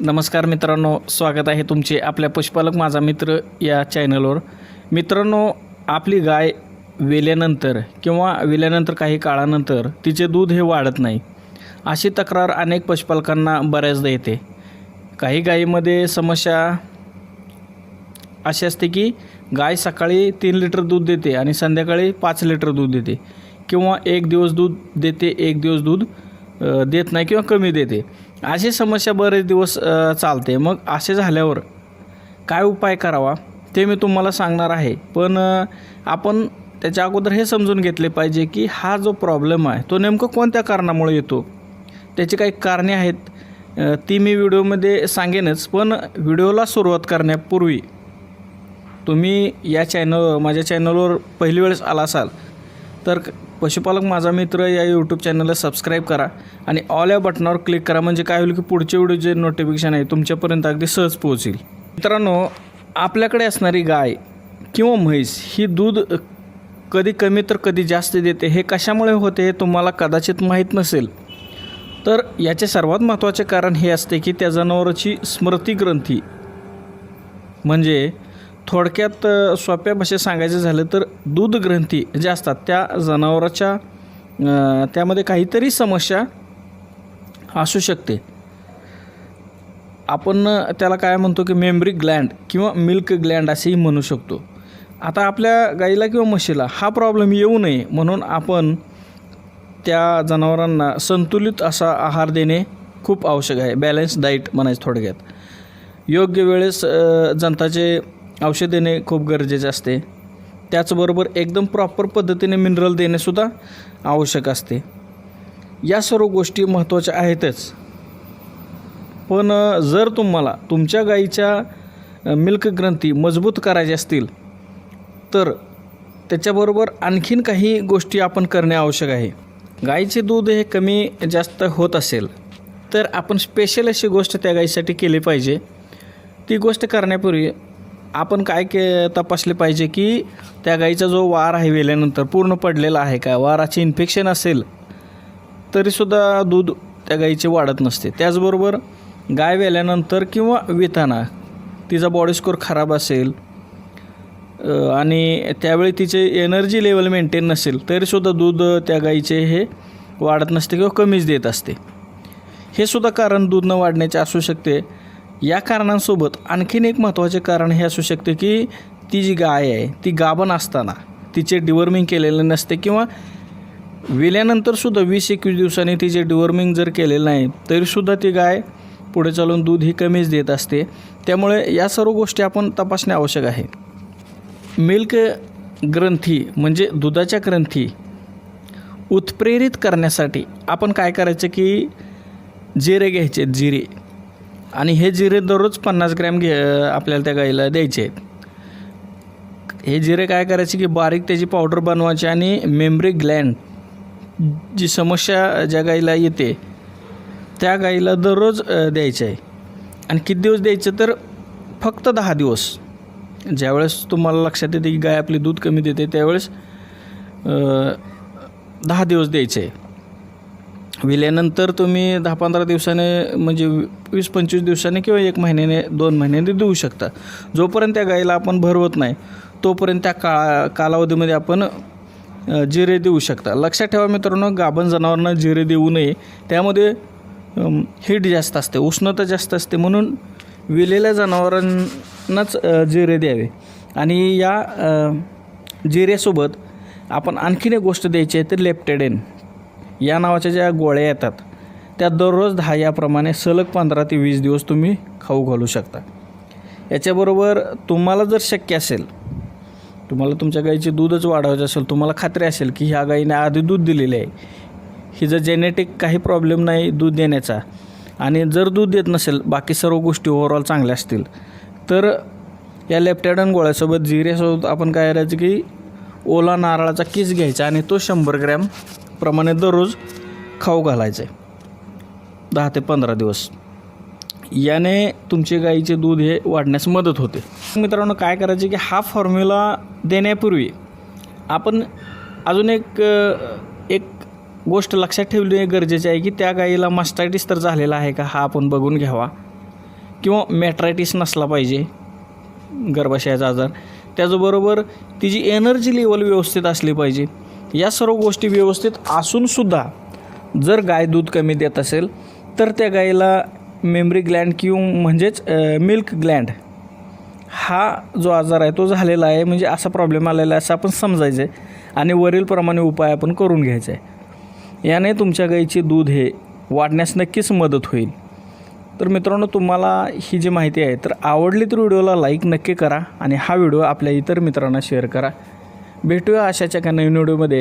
नमस्कार मित्रांनो स्वागत आहे तुमचे आपल्या पशुपालक माझा मित्र या चॅनलवर. मित्रांनो आपली गाय वेल्यानंतर किंवा वेल्यानंतर काही काळानंतर तिचे दूध हे वाढत नाही. अशी तक्रार अनेक पशुपालकांना बऱ्याचदा येते. काही गायीमध्ये समस्या अशी असते की गाय सकाळी तीन लिटर दूध देते आणि संध्याकाळी पाच लिटर दूध देते किंवा एक दिवस दूध देते एक दिवस दूध देत नाही किंवा कमी देते. अशी समस्या बरेच दिवस चालते. मग असे झाल्यावर काय उपाय करावा ते मी तुम्हाला सांगणार आहे. पण आपण त्याच्या अगोदर हे समजून घेतले पाहिजे की हा जो प्रॉब्लेम आहे तो नेमकं कोणत्या कारणामुळे येतो? त्याची काही कारणे आहेत. ती मी व्हिडिओमध्ये सांगेनच पण व्हिडिओला सुरुवात करण्यापूर्वी तुम्ही या चॅनल माझ्या चॅनलवर पहिली वेळेस आला असाल तर पशुपालक माझा मित्र या यूट्यूब चॅनलला सबस्क्राईब करा आणि ऑल या बटनावर क्लिक करा. म्हणजे काय होईल की पुढचे व्हिडिओ जे नोटिफिकेशन आहे तुमच्यापर्यंत अगदी सहज पोहोचेल. मित्रांनो आपल्याकडे असणारी गाय किंवा म्हैस ही दूध कधी कमी तर कधी जास्त देते हे कशामुळे होते हे तुम्हाला कदाचित माहीत नसेल. तर याचे सर्वात महत्त्वाचे कारण हे असते की त्या जनावराची स्मृती ग्रंथी म्हणजे थोडक्यात सोप्या भाषेत सांगायचं झालं तर दूध ग्रंथी ज्या असतात त्या जनावराच्या त्यामध्ये काहीतरी समस्या असू शकते. आपण त्याला काय म्हणतो की मेमरी ग्लँड किंवा मिल्क ग्लँड असेही म्हणू शकतो. आता आपल्या गाईला किंवा म्हशीला हा प्रॉब्लेम येऊ नये म्हणून आपण त्या जनावरांना संतुलित असा आहार देणे खूप आवश्यक आहे. बॅलन्स डाईट म्हणायचं थोडक्यात. योग्य वेळेस जनताचे औषध देणे खूप गरजेचे असते. त्याचबरोबर एकदम प्रॉपर पद्धतीने मिनरल देणेसुद्धा आवश्यक असते. या सर्व गोष्टी महत्त्वाच्या आहेतच. पण जर तुम्हाला तुमच्या गाईच्या मिल्क ग्रंथी मजबूत करायचे असतील तर त्याच्याबरोबर आणखीन काही गोष्टी आपण करणे आवश्यक आहे. गाईचे दूध हे कमी जास्त होत असेल तर आपण स्पेशल अशी गोष्ट त्या गाईसाठी केली पाहिजे. ती गोष्ट करण्यापूर्वी आपण काय के तपासले पाहिजे की त्या गाईचा जो वार आहे वेल्यानंतर पूर्ण पडलेला आहे का? वाराचे इन्फेक्शन असेल तरीसुद्धा दूध त्या गाईचे वाढत नसते. त्याचबरोबर गाय वेल्यानंतर किंवा विताना तिचा बॉडी स्कोर खराब असेल आणि त्यावेळी तिचे एनर्जी लेवल मेंटेन नसेल तरीसुद्धा दूध त्या गाईचे हे वाढत नसते किंवा कमीच देत असते. हे सुद्धा कारण दूध न वाढण्याचे असू शकते. या कारणांसोबत आणखीन एक महत्त्वाचे कारण हे असू शकते की ती जी गाय आहे ती गाभण असताना तिचे डिवर्मिंग केलेले नसते किंवा विल्यानंतरसुद्धा वीस एकवीस दिवसांनी तिचे डिवर्मिंग जर केलेलं नाही तरीसुद्धा ती गाय पुढे चालून दूध ही कमीच देत असते. त्यामुळे या सर्व गोष्टी आपण तपासणे आवश्यक आहे. मिल्क ग्रंथी म्हणजे दुधाच्या ग्रंथी उत्प्रेरित करण्यासाठी आपण काय करायचं की जिरे घ्यायचे जिरे. आणि हे जिरे दररोज पन्नास ग्रॅम घे आपल्याला त्या गाईला द्यायचे आहेत. हे जिरे काय करायचे की बारीक त्याची पावडर बनवायची आणि मेमरी ग्लँड जी समस्या ज्या गाईला येते त्या गाईला दररोज द्यायचं आहे. आणि किती दिवस द्यायचं तर फक्त दहा दिवस. ज्यावेळेस तुम्हाला लक्षात येते की गाय आपली दूध कमी देते त्यावेळेस दहा दिवस द्यायचे आहे. विल्यानंतर तुम्ही दहा पंधरा दिवसाने म्हणजे वीस पंचवीस दिवसाने किंवा एक महिन्याने दोन महिन्याने देऊ शकता. जोपर्यंत त्या गाईला आपण भरवत नाही तोपर्यंत त्या का कालावधीमध्ये आपण जिरे देऊ शकता. लक्षात ठेवा मित्रांनो गाभण जनावरांना जिरे देऊ नये. त्यामध्ये हीट जास्त असते उष्णता जास्त असते म्हणून विलेल्या जनावरांनाच जिरे द्यावे. आणि या जिऱ्यासोबत आपण आणखीन एक गोष्ट द्यायची आहे तर लेप्टेडेन. या नावाच्या ज्या गोळ्या येतात त्या दररोज दहा याप्रमाणे सलग पंधरा ते वीस दिवस तुम्ही खाऊ घालू शकता. याच्याबरोबर तुम्हाला जर शक्य असेल तुम्हाला तुमच्या गाईचे दूधच वाढवायचं असेल तुम्हाला खात्री असेल की ह्या गाईने आधी दूध दिलेले आहे. हिचं जेनेटिक काही प्रॉब्लेम नाही दूध देण्याचा. आणि जर दूध देत नसेल बाकी सर्व गोष्टी ओव्हरऑल चांगल्या असतील तर या लेप्टॅडन गोळ्यासोबत जिऱ्यासोबत आपण काय करायचं की ओला नारळाचा किस घ्यायचा आणि तो शंभर ग्रॅम प्रमाणे दररोज खाऊ घालायचं. आहे दहा ते पंधरा दिवस. याने तुमचे गाईचे दूध हे वाढण्यास मदत होते. मित्रांनो काय करायचे की हा फॉर्म्युला देण्यापूर्वी आपण अजून एक एक गोष्ट लक्षात ठेवणे गरजेचे आहे की त्या गाईला मास्टायटिस तर झालेला आहे का हा आपण बघून घ्यावा. किंवा मॅट्रायटिस नसला पाहिजे गर्भाशयाचा आजार. त्याचबरोबर तिची एनर्जी लेवल व्यवस्थित असली पाहिजे. या सर्व गोष्टी व्यवस्थित असूनसुद्धा जर गाय दूध कमी देत असेल तर त्या गायीला मेमरी ग्लँड किंवा म्हणजेच मिल्क ग्लँड हा जो आजार आहे तो झालेला आहे. म्हणजे असा प्रॉब्लेम आलेला आहे असं आपण समजायचं आहे आणि वरीलप्रमाणे उपाय आपण करून घ्यायचा आहे याने तुमच्या गाईचे दूध हे वाढण्यास नक्कीच मदत होईल. तर मित्रांनो तुम्हाला ही जी माहिती आहे तर आवडली तर व्हिडिओला लाईक नक्की करा आणि हा व्हिडिओ आपल्या इतर मित्रांना शेअर करा. भेटूया अशाच्या एका नवीन व्हिडिओमध्ये.